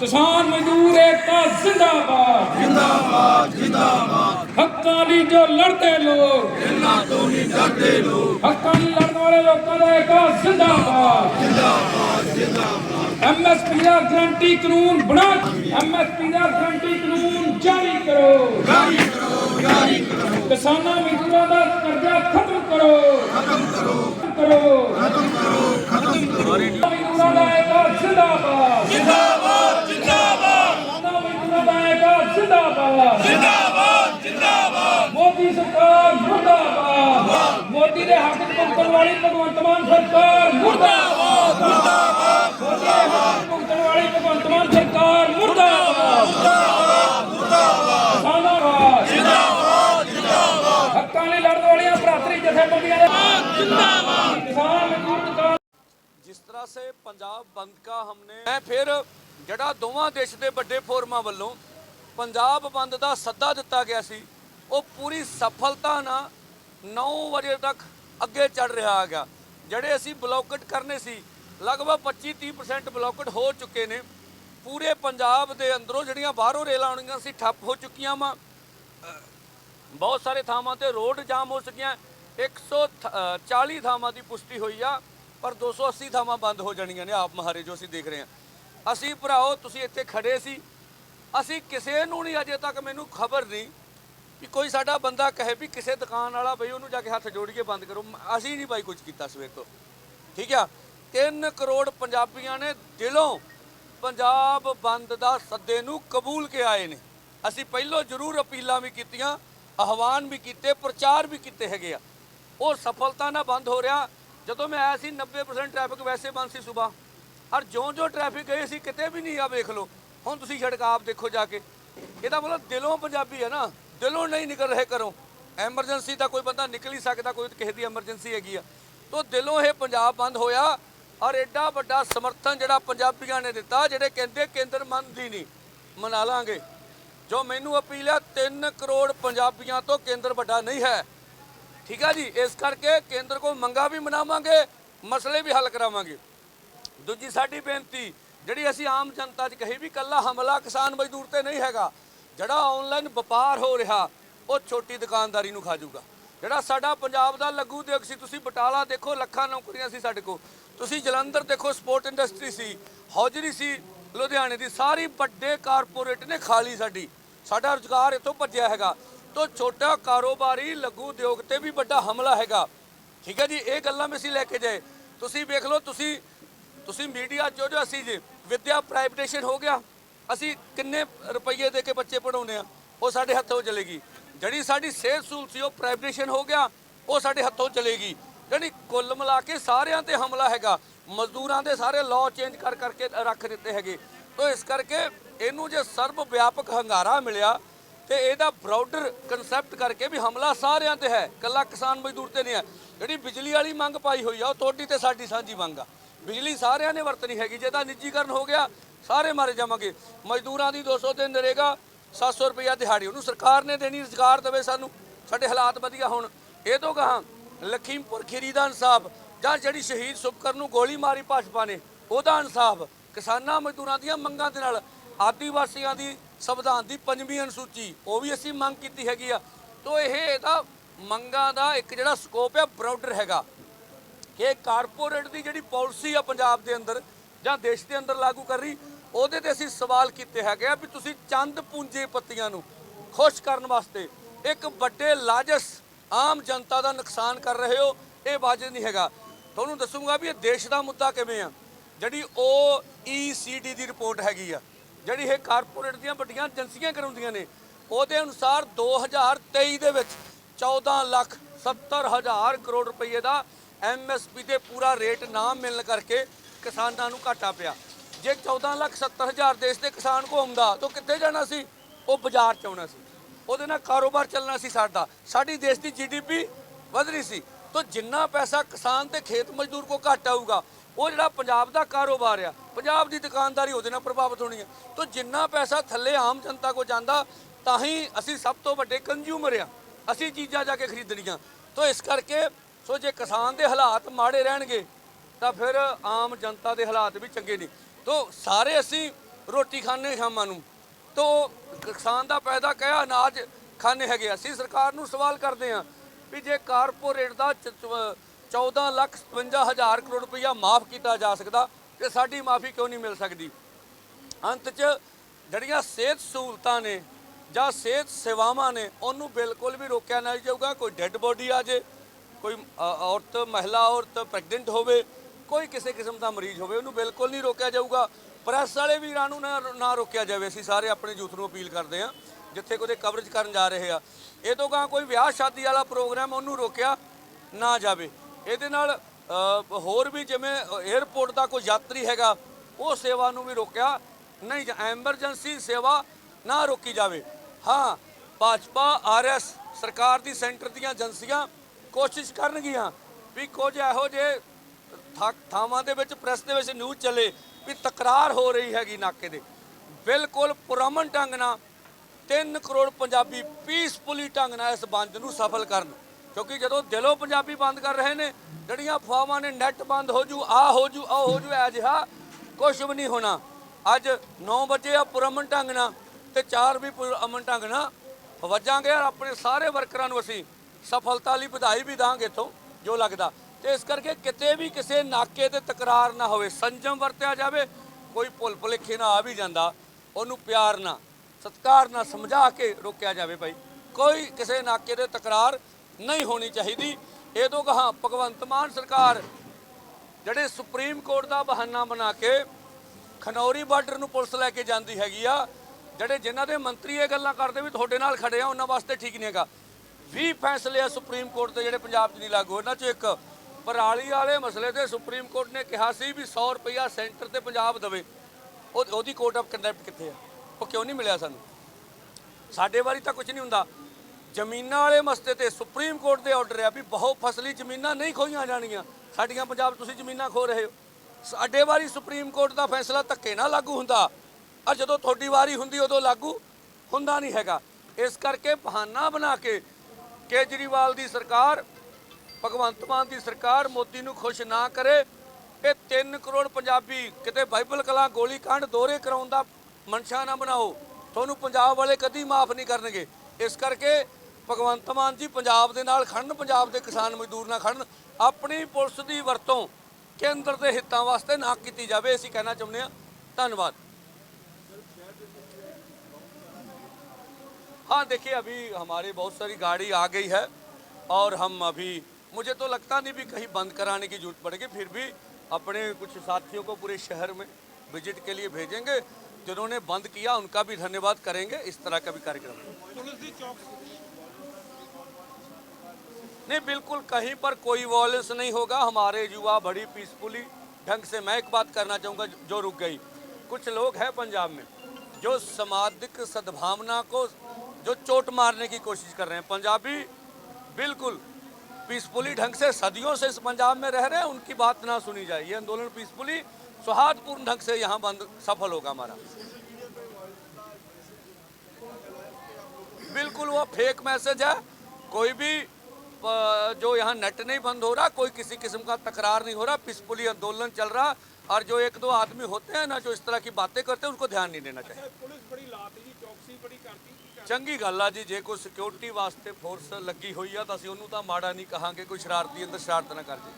ਕਿਸਾਨ ਮਜ਼ਦੂਰ ਏਕਤਾ ਜ਼ਿੰਦਾਬਾਦ। ਜ਼ਿੰਦਾਬਾਦ ਜ਼ਿੰਦਾਬਾਦ। ਹੱਕਾਂ ਲਈ ਜੋ ਲੜਦੇ ਲੋਕ। ਇਹਨਾਂ ਤੋਂ ਨਹੀਂ ਡਰਦੇ ਲੋਕ। ਹੱਕਾਂ ਲਈ ਲੜਨ ਵਾਲੇ ਲੋਕਾਂ ਦਾ ਏਕਤਾ ਜ਼ਿੰਦਾਬਾਦ। ਜ਼ਿੰਦਾਬਾਦ ਜ਼ਿੰਦਾਬਾਦ। ਐਮਐਸਪੀ ਦਾ ਗਰੰਟੀ ਕਾਨੂੰਨ ਬਣਾ ਐਮਐਸਪੀ ਦਾ ਗਰੰਟੀ ਕਾਨੂੰਨ ਜਾਰੀ ਕਰੋ। ਜਾਰੀ ਕਰੋ ਜਾਰੀ ਕਰੋ। ਕਿਸਾਨਾਂ ਮਜ਼ਦੂਰਾਂ ਦਾ ਕਰਜ਼ਾ ਖਤਮ ਕਰੋ। ਖਤਮ ਕਰੋ। ਕਰੋ ਖਤਮ ਕਰੋ। ਖਤਮ ਕਰੋ। ਮਜ਼ਦੂਰਾਂ ਦਾ ਏਕਤਾ ਜ਼ਿੰਦਾਬਾਦ। ਜ਼ਿੰਦਾਬਾਦ ਮਜ਼ਦੂਰਾਂ ਦਾ ਏਕਤਾ ਜ਼ਿੰਦਾਬਾਦ। ਜ਼ਿੰਦਾਬਾਦ ਜ਼ਿੰਦਾਬਾਦ। ਮੋਦੀ ਸਰਕਾਰ ਮੁਰਦਾਬਾਦ। ਮੋਦੀ ਦੇ ਹੱਕ ਚ ਭੁਗਤਣ ਵਾਲੀ ਭਗਵੰਤ ਮਾਨ ਸਰਕਾਰ ਮੁਰਦਾਬਾਦ। ਮੁਰਦਾਬਾਦ ਮੋਦੀ ਦੇ ਹੱਕ ਚ ਭੁਗਤਣ ਵਾਲੀ ਭਗਵੰਤ ਮਾਨ ਸਰਕਾਰ ਮੁਰਦਾਬਾਦ। ਮੁਰਦਾਬਾਦ ਜਿੰਦਾਬਾਦ। ਜਿੰਦਾਬਾਦ ਹੱਕਾਂ ਲਈ ਲੜਨ ਵਾਲੀਆਂ ਭਰਾਤਰੀ ਜਥੇਬੰਦੀਆਂ ਦੇ ਜਿੰਦਾਬਾਦ। ਜਿਸ ਸੇ ਪੰਜਾਬ ਬੰਦ ਕਾ ਹਮਨੇ ਮੈਂ ਫਿਰ ਜਿਹੜਾ ਦੋਵਾਂ ਦੇਸ਼ ਦੇ ਵੱਡੇ ਫੋਰਮਾਂ ਵੱਲੋਂ ਪੰਜਾਬ ਬੰਦ ਦਾ ਸੱਦਾ ਦਿੱਤਾ ਗਿਆ ਸੀ, ਉਹ ਪੂਰੀ ਸਫਲਤਾ ਨਾਲ 9 ਵਜੇ ਤੱਕ ਅੱਗੇ ਚੱਲ ਰਿਹਾ ਹੈਗਾ। ਜਿਹੜੇ ਅਸੀਂ ਬਲੌਕਟ ਕਰਨੇ ਸੀ, ਲਗਭਗ 25-30% ਬਲੌਕਟ ਹੋ ਚੁੱਕੇ ਨੇ। ਪੂਰੇ ਪੰਜਾਬ ਦੇ ਅੰਦਰੋਂ ਜਿਹੜੀਆਂ ਬਾਹਰੋਂ ਰੇਲਾਂ ਆਉਣੀਆਂ ਸੀ ਠੱਪ ਹੋ ਚੁੱਕੀਆਂ ਵਾ। ਬਹੁਤ ਸਾਰੇ ਥਾਵਾਂ ਤੇ ਰੋਡ ਜਾਮ ਹੋ ਸਕਿਆ 140 ਥਾਵਾਂ ਦੀ ਪੁਸ਼ਟੀ ਹੋਈ ਆ। ਪਰ 280 ਥਾਵਾਂ ਬੰਦ ਹੋ ਜਾਣੀਆਂ ਨੇ ਆਪ ਮਹਾਰੇ ਜੋ ਅਸੀਂ ਦੇਖ ਰਹੇ ਹਾਂ। ਅਸੀਂ ਭਰਾਓ, ਤੁਸੀਂ ਇੱਥੇ ਖੜੇ ਸੀ। ਅਸੀਂ ਕਿਸੇ ਨੂੰ ਨਹੀਂ ਅਜੇ ਤੱਕ ਮੈਨੂੰ ਖਬਰ ਨਹੀਂ ਕਿ ਕੋਈ ਸਾਡਾ ਬੰਦਾ ਕਹੇ ਵੀ ਕਿਸੇ ਦੁਕਾਨ ਵਾਲਾ ਬਈ ਉਹਨੂੰ ਜਾ ਕੇ ਹੱਥ ਜੋੜ ਕੇ ਬੰਦ ਕਰੋ। ਅਸੀਂ ਨਹੀਂ ਬਾਈ ਕੁਝ ਕੀਤਾ ਸਵੇਰ ਤੋਂ। ਠੀਕ ਆ? 3 ਕਰੋੜ ਪੰਜਾਬੀਆਂ ਨੇ ਦਿਲੋਂ ਪੰਜਾਬ ਬੰਦ ਦਾ ਸੱਦੇ ਨੂੰ ਕਬੂਲ ਕੇ ਆਏ ਨੇ। ਅਸੀਂ ਪਹਿਲਾਂ ਜ਼ਰੂਰ ਅਪੀਲਾਂ ਵੀ ਕੀਤੀਆਂ, ਆਹਵਾਨ ਵੀ ਕੀਤੇ, ਪ੍ਰਚਾਰ ਵੀ ਕੀਤੇ ਹੈਗੇ ਆ। ਉਹ ਸਫਲਤਾ ਨਾਲ ਬੰਦ ਹੋ ਰਿਹਾ। ਜਦੋਂ ਮੈਂ ਆਇਆ ਸੀ 90% ਟ੍ਰੈਫਿਕ ਵੈਸੇ ਬੰਦ ਸੀ ਸਵੇਰ। ਔਰ ਜਿਉਂ-ਜਿਉਂ ਟ੍ਰੈਫਿਕ ਗਏ ਸੀ, ਕਿਤੇ ਵੀ ਨਹੀਂ ਆ, ਵੇਖ ਲਓ। ਹੁਣ ਤੁਸੀਂ ਸੜਕ ਆਪ ਦੇਖੋ ਜਾ ਕੇ। ਇਹਦਾ ਮਤਲਬ ਦਿਲੋਂ ਪੰਜਾਬੀ ਹੈ ਨਾ, ਦਿਲੋਂ ਨਹੀਂ ਨਿਕਲ ਰਹੇ ਘਰੋਂ। ਐਮਰਜੈਂਸੀ ਤਾਂ ਕੋਈ ਬੰਦਾ ਨਿਕਲ ਹੀ ਸਕਦਾ, ਕੋਈ ਕਿਸੇ ਦੀ ਐਮਰਜੈਂਸੀ ਹੈਗੀ ਆ। ਤੋਂ ਦਿਲੋਂ ਇਹ ਪੰਜਾਬ ਬੰਦ ਹੋਇਆ ਔਰ ਐਡਾ ਵੱਡਾ ਸਮਰਥਨ ਜਿਹੜਾ ਪੰਜਾਬੀਆਂ ਨੇ ਦਿੱਤਾ, ਜਿਹੜੇ ਕਹਿੰਦੇ ਕੇਂਦਰ ਮੰਨਦੀ ਨਹੀਂ, ਮਨਾ ਲਾਂਗੇ। ਜੋ ਮੈਨੂੰ ਅਪੀਲ ਹੈ 3 ਕਰੋੜ ਪੰਜਾਬੀਆਂ ਤੋਂ ਕੇਂਦਰ ਵੱਡਾ ਨਹੀਂ ਹੈ। ਠੀਕ ਆ ਜੀ, ਇਸ ਕਰਕੇ ਕੇਂਦਰ ਕੋਲ ਮੰਗਾ ਵੀ ਮਨਾਵਾਂਗੇ, ਮਸਲੇ ਵੀ ਹੱਲ ਕਰਾਵਾਂਗੇ। ਦੂਜੀ ਸਾਡੀ ਬੇਨਤੀ, ਜਿਹੜੀ ਅਸੀਂ ਆਮ ਜਨਤਾ 'ਚ ਕਹੀ ਵੀ ਕੱਲਾ ਹਮਲਾ ਕਿਸਾਨ ਮਜ਼ਦੂਰ ਤੇ ਨਹੀਂ ਹੈਗਾ, ਜਿਹੜਾ ਆਨਲਾਈਨ ਵਪਾਰ ਹੋ ਰਿਹਾ, ਉਹ ਛੋਟੀ ਦੁਕਾਨਦਾਰੀ ਨੂੰ ਖਾ ਜਾਊਗਾ ਜਿਹੜਾ ਸਾਡਾ ਪੰਜਾਬ ਦਾ ਲਘੂ ਉਦਯੋਗ ਸੀ, ਤੁਸੀਂ ਬਟਾਲਾ ਦੇਖੋ, ਲੱਖਾਂ ਨੌਕਰੀਆਂ ਸੀ ਸਾਡੇ ਕੋਲ। ਤੁਸੀਂ ਜਲੰਧਰ ਦੇਖੋ, ਸਪੋਰਟ ਇੰਡਸਟਰੀ ਸੀ, ਹੌਜਰੀ ਸੀ, ਲੁਧਿਆਣੇ ਦੀ ਸਾਰੀ ਵੱਡੇ ਕਾਰਪੋਰੇਟ ਨੇ ਖਾ ਲਈ ਸਾਡੀ। ਸਾਡਾ ਰੁਜ਼ਗਾਰ ਇੱਥੋਂ ਭੱਜਿਆ ਹੈਗਾ। ਤੋਂ ਛੋਟਾ ਕਾਰੋਬਾਰੀ ਲਘੂ ਉਦਯੋਗ ਤੇ ਵੀ ਵੱਡਾ ਹਮਲਾ ਹੈਗਾ। ਠੀਕ ਹੈ ਜੀ, ਇਹ ਗੱਲਾਂ ਵੀ ਅਸੀਂ ਲੈ ਕੇ ਜਾਏ ਤੁਸੀਂ ਵੇਖ ਲਓ, ਤੁਸੀਂ ਤੁਸੀਂ ਮੀਡੀਆ ਜੋ ਜੋ ਅਸੀਂ ਜੀ ਵਿਦਿਆ ਪ੍ਰਾਈਵੇਟੇਸ਼ਨ ਹੋ ਗਿਆ, ਅਸੀਂ ਕਿੰਨੇ ਰੁਪਈਏ ਦੇ ਕੇ ਬੱਚੇ ਪੜਾਉਨੇ ਆ ਉਹ ਸਾਡੇ ਹੱਥੋਂ ਚਲੇਗੀ। ਜਿਹੜੀ ਸਾਡੀ ਸਿਹਤ ਸਹੂਲਤ ਸੀ, ਉਹ ਪ੍ਰਾਈਵੇਟੇਸ਼ਨ ਹੋ ਗਿਆ, ਉਹ ਸਾਡੇ ਹੱਥੋਂ ਚਲੇਗੀ। ਯਾਨੀ ਕੁੱਲ ਮਿਲਾ ਕੇ ਸਾਰਿਆਂ ਤੇ ਹਮਲਾ ਹੈਗਾ। ਮਜ਼ਦੂਰਾਂ ਦੇ ਸਾਰੇ ਲਾਅ ਚੇਂਜ ਕਰ ਕਰਕੇ ਰੱਖ ਦਿੱਤੇ ਹੈਗੇ। ਤੋਂ ਇਸ ਕਰਕੇ ਇਹਨੂੰ ਜੇ ਸਰਬ ਵਿਆਪਕ ਹੰਗਾਰਾ ਮਿਲਿਆ ਤੇ ਇਹਦਾ ਬਰਾਡਰ ਕਨਸੈਪਟ ਕਰਕੇ ਵੀ ਹਮਲਾ ਸਾਰਿਆਂ ਤੇ ਹੈ ਕੱਲਾ ਕਿਸਾਨ ਮਜ਼ਦੂਰ ਤੇ ਨਹੀਂ ਹੈ। ਜਿਹੜੀ ਬਿਜਲੀ ਵਾਲੀ ਮੰਗ ਪਾਈ ਹੋਈ ਆ, ਉਹ ਤੁਹਾਡੀ ਤੇ ਸਾਡੀ ਸਾਂਝੀ ਮੰਗ ਆ। ਬਿਜਲੀ ਸਾਰਿਆਂ ਨੇ ਵਰਤਣੀ ਹੈਗੀ ਜਿਹਦਾ ਨਿੱਜੀਕਰਨ ਹੋ ਗਿਆ, ਸਾਰੇ ਮਾਰੇ ਜਾਵਾਂਗੇ। ਮਜ਼ਦੂਰਾਂ ਦੀ 200 ਤੇ ਨਰੇਗਾ 700 ਰੁਪਇਆ ਦਿਹਾੜੀ, ਉਹਨੂੰ ਸਰਕਾਰ ਨੇ ਦੇਣੀ, ਰੁਜ਼ਗਾਰ ਦੇਵੇ ਸਾਨੂੰ। ਸਾਡੇ ਹਾਲਾਤ ਵਧੀਆ ਹੋਣ। ਇਹ ਤੋਂ ਕਹਾਂ ਲਖੀਮਪੁਰ ਖੀਰੀ ਦਾ ਇਨਸਾਫ, ਜਾਂ ਜਿਹੜੀ ਸ਼ਹੀਦ ਸੁਪਕਰ ਨੂੰ ਗੋਲੀ ਮਾਰੀ ਭਾਜਪਾ ਨੇ, ਉਹਦਾ ਇਨਸਾਫ। ਕਿਸਾਨਾਂ ਮਜ਼ਦੂਰਾਂ ਦੀਆਂ ਮੰਗਾਂ ਦੇ ਨਾਲ ਆਦੀਵਾਸੀਆਂ ਦੀ ਸੰਵਿਧਾਨ ਦੀ ਪੰਜਵੀਂ ਅਨੁਸੂਚੀ, ਉਹ ਵੀ ਅਸੀਂ ਮੰਗ ਕੀਤੀ ਹੈਗੀ ਆ। ਤੋਂ ਇਹ ਇਹਦਾ ਮੰਗਾਂ ਦਾ ਇੱਕ ਜਿਹੜਾ ਸਕੋਪ ਹੈ ਬਰਾਡਰ ਹੈਗਾ। ਕਿ ਕਾਰਪੋਰੇਟ ਦੀ ਜਿਹੜੀ ਪਾਲਿਸੀ ਆ ਪੰਜਾਬ ਦੇ ਅੰਦਰ, ਜਾਂ ਦੇਸ਼ ਦੇ ਅੰਦਰ ਲਾਗੂ ਕਰ ਰਹੀ, ਉਹਦੇ ਤੇ ਅਸੀਂ ਸਵਾਲ ਕੀਤੇ ਹੈਗੇ ਆ ਵੀ ਤੁਸੀਂ ਚੰਦ ਪੂੰਜੇ ਪੱਤੀਆਂ ਨੂੰ ਖੁਸ਼ ਕਰਨ ਵਾਸਤੇ ਇੱਕ ਵੱਡੇ ਲਾਜਸ ਆਮ ਜਨਤਾ ਦਾ ਨੁਕਸਾਨ ਕਰ ਰਹੇ ਹੋ, ਇਹ ਵਾਜਬ ਨਹੀਂ ਹੈਗਾ। ਤੁਹਾਨੂੰ ਦੱਸੂਗਾ ਵੀ ਇਹ ਦੇਸ਼ ਦਾ ਮੁੱਦਾ ਕਿਵੇਂ ਆ। ਜਿਹੜੀ ਉਹ ਈਸੀਡੀ ਦੀ ਰਿਪੋਰਟ ਹੈਗੀ ਆ ਜਿਹੜੀ ਇਹ ਕਾਰਪੋਰੇਟ ਦੀਆਂ ਵੱਡੀਆਂ ਏਜੰਸੀਆਂ ਕਰਾਉਂਦੀਆਂ ਨੇ, ਉਹਦੇ ਅਨੁਸਾਰ 2023 ਦੇ ਵਿੱਚ 14 ਲੱਖ 70 ਹਜ਼ਾਰ ਕਰੋੜ ਰੁਪਏ ਦਾ ਐਮਐਸਪੀ ਤੇ ਪੂਰਾ ਰੇਟ ਨਾ ਮਿਲਣ ਕਰਕੇ ਕਿਸਾਨਾਂ ਨੂੰ ਘਾਟਾ ਪਿਆ। ਜੇ 14 ਲੱਖ 70 ਹਜ਼ਾਰ ਦੇਸ਼ ਦੇ ਕਿਸਾਨ ਕੋ ਆਉਂਦਾ ਤਾਂ ਕਿੱਥੇ ਜਾਣਾ ਸੀ? ਉਹ ਬਾਜ਼ਾਰ ਚ ਆਉਣਾ ਸੀ। ਉਹਦੇ ਨਾਲ ਕਾਰੋਬਾਰ ਚੱਲਣਾ ਸੀ ਸਾਡਾ। ਸਾਡੀ ਦੇਸ਼ ਦੀ ਜੀਡੀਪੀ ਰਹੀ ਸੀ। ਤਾਂ ਜਿੰਨਾ ਪੈਸਾ ਕਿਸਾਨ ਤੇ ਖੇਤ ਮਜ਼ਦੂਰ ਕੋ ਘੱਟ ਆਊਗਾ ਉਹ ਜਿਹੜਾ ਪੰਜਾਬ ਦਾ ਕਾਰੋਬਾਰ ਆ, ਪੰਜਾਬ ਦੀ ਦੁਕਾਨਦਾਰੀ ਉਹਦੇ ਨਾਲ ਪ੍ਰਭਾਵਿਤ ਹੋਣੀ ਹੈ ਤਾਂ ਜਿੰਨਾ ਪੈਸਾ ਥੱਲੇ ਆਮ ਜਨਤਾ ਕੋ ਜਾਂਦਾ, ਤਾਂ ਹੀ ਅਸੀਂ ਸਭ ਤੋਂ ਵੱਡੇ ਕੰਜ਼ਿਊਮਰ ਆ। ਅਸੀਂ ਚੀਜ਼ਾਂ ਜਾ ਕੇ ਖਰੀਦਣੀਆਂ। ਤਾਂ ਇਸ ਕਰਕੇ, ਸੋ ਜੇ ਕਿਸਾਨ ਦੇ ਹਾਲਾਤ ਮਾੜੇ ਰਹਿਣਗੇ, ਤਾਂ ਫਿਰ ਆਮ ਜਨਤਾ ਦੇ ਹਾਲਾਤ ਵੀ ਚੰਗੇ ਨਹੀਂ ਤੋ ਸਾਰੇ ਅਸੀਂ ਰੋਟੀ ਖਾਣੇ ਸ਼ਾਮਾਂ ਨੂੰ। ਤੋ ਕਿਸਾਨ ਦਾ ਪੈਦਾ ਕਿਹਾ ਅਨਾਜ ਖਾਣੇ ਹੈਗੇ ਅਸੀਂ ਸਰਕਾਰ ਨੂੰ ਸਵਾਲ ਕਰਦੇ ਹਾਂ ਵੀ ਜੇ ਕਾਰਪੋਰੇਟ ਦਾ 14 ਲੱਖ 57 ਹਜ਼ਾਰ ਕਰੋੜ ਰੁਪਈਆ ਮਾਫ ਕੀਤਾ ਜਾ ਸਕਦਾ ਤੇ ਸਾਡੀ ਮਾਫੀ ਕਿਉਂ ਨਹੀਂ ਮਿਲ ਸਕਦੀ? ਅੰਤ 'ਚ ਜਿਹੜੀਆਂ ਸਿਹਤ ਸਹੂਲਤਾਂ ਨੇ ਜਾਂ ਸਿਹਤ ਸੇਵਾਵਾਂ ਨੇ, ਉਹਨੂੰ ਬਿਲਕੁਲ ਵੀ ਰੋਕਿਆ ਨਹੀਂ ਜਾਊਗਾ। ਕੋਈ ਡੈੱਡ ਬੋਡੀ ਆ ਜੇ, ਕੋਈ ਔਰਤ, ਮਹਿਲਾ ਔਰਤ ਪ੍ਰੈਗਨੈਂਟ ਹੋਵੇ, ਕੋਈ ਕਿਸੇ ਕਿਸਮ ਦਾ ਮਰੀਜ਼ ਹੋਵੇ, ਉਹਨੂੰ ਬਿਲਕੁਲ ਨਹੀਂ ਰੋਕਿਆ ਜਾਊਗਾ। ਪ੍ਰੈਸ ਵਾਲੇ ਵੀਰਾਂ ਨੂੰ ਨਾ ਰੋਕਿਆ ਜਾਵੇ। ਅਸੀਂ ਸਾਰੇ ਆਪਣੇ ਯੂਥ ਨੂੰ ਅਪੀਲ ਕਰਦੇ ਹਾਂ, ਜਿੱਥੇ ਕੋਈ ਕਵਰੇਜ ਕਰਨ ਜਾ ਰਹੇ ਆ। ਇਹ ਤੋਂ ਗਾਂ ਕੋਈ ਵਿਆਹ ਸ਼ਾਦੀ ਵਾਲਾ ਪ੍ਰੋਗਰਾਮ ਉਹਨੂੰ ਰੋਕਿਆ ਨਾ ਜਾਵੇ। ਇਹਦੇ ਨਾਲ ਹੋਰ ਵੀ ਜਿਵੇਂ 에ਅਰਪੋਰਟ ਦਾ ਕੋਈ ਯਾਤਰੀ ਹੈਗਾ, ਉਹ ਸੇਵਾ ਨੂੰ ਵੀ ਰੋਕਿਆ। ਨਹੀਂ ਜਾਂ ਐਮਰਜੈਂਸੀ ਸੇਵਾ ਨਾ ਰੋਕੀ ਜਾਵੇ। ਹਾਂ, ਭਾਜਪਾ ਆਰਐਸ ਸਰਕਾਰ ਦੀ ਸੈਂਟਰ ਦੀਆਂ ਏਜੰਸੀਆਂ ਕੋਸ਼ਿਸ਼ ਕਰਨਗੀਆਂ ਵੀ ਕੁਝ ਇਹੋ ਜਿਹੇ ਥਾ- ਥਾਵਾਂ ਦੇ ਵਿੱਚ, ਪ੍ਰੈਸ ਦੇ ਵਿੱਚ ਨਿਊਜ਼ ਚੱਲੇ ਵੀ ਤਕਰਾਰ ਹੋ ਰਹੀ ਹੈਗੀ ਨਾਕੇ ਦੇ ਬਿਲਕੁਲ ਪੁਰਾਮਨ ਢੰਗ ਨਾਲ 3 ਕਰੋੜ ਪੰਜਾਬੀ ਪੀਸਫੁਲੀ ਢੰਗ ਨਾਲ ਇਸ ਬੰਦ ਨੂੰ ਸਫਲ ਕਰਨ। ਕਿਉਂਕਿ ਜਦੋਂ ਦਿਲੋਂ ਪੰਜਾਬੀ ਬੰਦ ਕਰ ਰਹੇ ਨੇ, ਜਿਹੜੀਆਂ ਅਫਵਾਹਾਂ ਨੇ ਨੈਟ ਬੰਦ ਹੋ ਜੂ, ਆ ਹੋ ਜੂ ਆ ਹੋ ਜੂ ਐ ਜਿਹਾ ਕੁਝ ਵੀ ਨਹੀਂ ਹੋਣਾ। ਅੱਜ 9 ਵਜੇ ਆ ਪੁਰਮਨ ਢੰਗ ਨਾਲ ਤੇ 4 ਵੀ ਪੁਰਮਨ ਢੰਗ ਨਾਲ ਵੱਜਾਂਗੇ ਔਰ ਆਪਣੇ ਸਾਰੇ ਵਰਕਰਾਂ ਨੂੰ ਅਸੀਂ ਸਫਲਤਾ ਲਈ ਵਧਾਈ ਵੀ ਦਾਂਗੇ ਇਥੋਂ, ਜੋ ਲੱਗਦਾ। ਤੇ ਇਸ ਕਰਕੇ ਕਿਤੇ ਵੀ ਕਿਸੇ ਨਾਕੇ ਤੇ ਤਕਰਾਰ ਨਾ ਹੋਵੇ, ਸੰਜਮ ਵਰਤਿਆ ਜਾਵੇ, ਕੋਈ ਭੁੱਲ ਭੁਲੇਖੇ ਨਾ ਆ ਵੀ ਜਾਂਦਾ, ਉਹਨੂੰ ਪਿਆਰ ਨਾਲ, ਸਤਿਕਾਰ ਨਾਲ ਸਮਝਾ ਕੇ ਰੋਕਿਆ ਜਾਵੇ ਭਾਈ। ਕੋਈ ਕਿਸੇ ਨਾਕੇ ਤੇ ਤਕਰਾਰ ਨਹੀਂ ਹੋਣੀ ਚਾਹੀਦੀ। ਇਹ ਤੋਂ ਕਹਾ ਭਗਵੰਤ ਮਾਨ ਸਰਕਾਰ ਜਿਹੜੇ ਸੁਪਰੀਮ ਕੋਰਟ ਦਾ ਬਹਾਨਾ ਬਣਾ ਕੇ ਖਨੌਰੀ ਬਾਰਡਰ ਨੂੰ ਪੁਲਿਸ ਲੈ ਕੇ ਜਾਂਦੀ ਹੈਗੀ ਆ, ਜਿਹੜੇ ਜਿਨ੍ਹਾਂ ਦੇ ਮੰਤਰੀ ਇਹ ਗੱਲਾਂ ਕਰਦੇ ਵੀ ਤੁਹਾਡੇ ਨਾਲ ਖੜੇ ਆ, ਉਹਨਾਂ ਵਾਸਤੇ ਠੀਕ ਨਹੀਂ ਹੈਗਾ। 20 ਫੈਸਲੇ ਆ ਸੁਪਰੀਮ ਕੋਰਟ ਦੇ ਜਿਹੜੇ ਪੰਜਾਬ 'ਚ ਨਹੀਂ ਲਾਗੂ ਉਹਨਾਂ 'ਚੋਂ ਇੱਕ ਪਰਾਲੀ ਵਾਲੇ ਮਸਲੇ ਤੇ ਸੁਪਰੀਮ ਕੋਰਟ ਨੇ ਕਿਹਾ ਸੀ ਵੀ 100 ਰੁਪਇਆ ਸੈਂਟਰ ਤੇ ਪੰਜਾਬ ਦੇਵੇ। ਉਹ ਉਹਦੀ ਕੋਰਟ ਆਫ ਕੰਡੈਕਟ ਕਿੱਥੇ ਆ? ਉਹ ਕਿਉਂ ਨਹੀਂ ਮਿਲਿਆ ਸਾਨੂੰ? ਸਾਡੇ ਵਾਰੀ ਤਾਂ ਕੁਝ ਨਹੀਂ ਹੁੰਦਾ। ਜ਼ਮੀਨਾਂ ਵਾਲੇ ਮਸਤੇ ਤੇ ਸੁਪਰੀਮ ਕੋਰਟ ਦੇ ਆਰਡਰ ਆ ਵੀ ਬਹੁ ਫਸਲੀ ਜ਼ਮੀਨਾਂ ਨਹੀਂ ਖੋਈਆਂ ਜਾਣਗੀਆਂ ਸਾਡੀਆਂ ਪੰਜਾਬ ਤੁਸੀਂ ਜ਼ਮੀਨਾਂ ਖੋ ਰਹੇ ਹੋ। ਸਾਡੇ ਵਾਰੀ ਸੁਪਰੀਮ ਕੋਰਟ ਦਾ ਫੈਸਲਾ ਧੱਕੇ ਨਾਲ ਲਾਗੂ ਹੁੰਦਾ। ਔਰ ਜਦੋਂ ਤੁਹਾਡੀ ਵਾਰੀ ਹੁੰਦੀ, ਉਦੋਂ ਲਾਗੂ ਹੁੰਦਾ ਨਹੀਂ ਹੈਗਾ। ਇਸ ਕਰਕੇ ਬਹਾਨਾ ਬਣਾ ਕੇ ਕੇਜਰੀਵਾਲ ਦੀ ਸਰਕਾਰ, ਭਗਵੰਤ ਮਾਨ ਦੀ ਸਰਕਾਰ ਮੋਦੀ ਨੂੰ ਖੁਸ਼ ਨਾ ਕਰੇ। ਇਹ 3 ਕਰੋੜ ਪੰਜਾਬੀ ਕਿਤੇ ਬਾਈਬਲ ਕਲਾ, ਗੋਲੀ ਕਾਂਡ ਦੋਰੇ ਕਰਾਉਣ ਦਾ ਮਨਸ਼ਾ ਨਾ ਬਣਾਓ। ਤੁਹਾਨੂੰ ਪੰਜਾਬ ਵਾਲੇ ਕਦੀ ਮਾਫ ਨਹੀਂ ਕਰਨਗੇ। ਇਸ ਕਰਕੇ ਭਗਵੰਤ ਮਾਨ ਜੀ ਪੰਜਾਬ ਦੇ ਨਾਲ ਖੜਨ ਪੰਜਾਬ ਦੇ ਕਿਸਾਨ ਮਜ਼ਦੂਰ ਨਾਲ ਖੜਨ ਆਪਣੀ ਪੁਲਿਸ ਦੀ ਵਰਤੋਂ ਕੇਂਦਰ ਦੇ ਹਿੱਤਾਂ ਵਾਸਤੇ ਨਾ ਕੀਤੀ ਜਾਵੇ ਅਸੀਂ ਕਹਿਣਾ ਚਾਹੁੰਦੇ ਹਾਂ ਧੰਨਵਾਦ हाँ देखिए अभी हमारी बहुत सारी गाड़ी आ गई है और हम अभी मुझे तो लगता नहीं भी कहीं बंद कराने की जरूरत पड़ेगी फिर भी अपने कुछ साथियों को पूरे शहर में विजिट के लिए भेजेंगे जिन्होंने बंद किया उनका भी धन्यवाद करेंगे इस तरह का भी कार्यक्रम है। ਪੁਲਿਸ ਦੀ ਚੌਕ नहीं, बिल्कुल कहीं पर कोई वॉयलेंस नहीं होगा। हमारे युवा बड़ी पीसफुली ढंग से, मैं एक बात करना चाहूँगा, जो रुक गई। कुछ लोग हैं पंजाब में, जो सामाजिक सद्भावना को, जो चोट मारने की कोशिश कर रहे हैं। पंजाबी बिल्कुल पीसफुली ढंग से, सदियों से इस पंजाब में रह रहे हैं, उनकी बात ना सुनी जाए। ये आंदोलन पीसफुली सौहार्दपूर्ण ढंग से यहाँ बंद, सफल होगा हमारा। बिल्कुल वो फेक मैसेज है, कोई भी जो यहाँ नेट नहीं बंद हो रहा कोई किसी किस्म का तकरार नहीं हो रहा पीसफुली आंदोलन चल रहा और जो एक दो आदमी होते हैं ना जो इस तरह की बातें करते हैं उनको ध्यान नहीं देना चाहिए ਪੁਲਿਸ ਬੜੀ ਲਾਤੀ ਜੀ ਚੌਕਸੀ ਬੜੀ ਕਰਤੀ ਕੀ ਕਰ- ਚੰਗੀ ਗੱਲ ਆ ਜੀ ਜੇ ਕੋਈ ਸਿਕਿਉਰਿਟੀ ਵਾਸਤੇ ਫੋਰਸ ਲੱਗੀ ਹੋਈ ਆ ਤਾਂ ਅਸੀਂ ਉਹਨੂੰ ਤਾਂ ਮਾੜਾ ਨਹੀਂ ਕਹਾਂਗੇ ਕੋਈ ਸ਼ਰਾਰਤੀ ਅੰਦਰ ਸ਼ਰਾਰਤ ਨਾ ਕਰ ਜੇ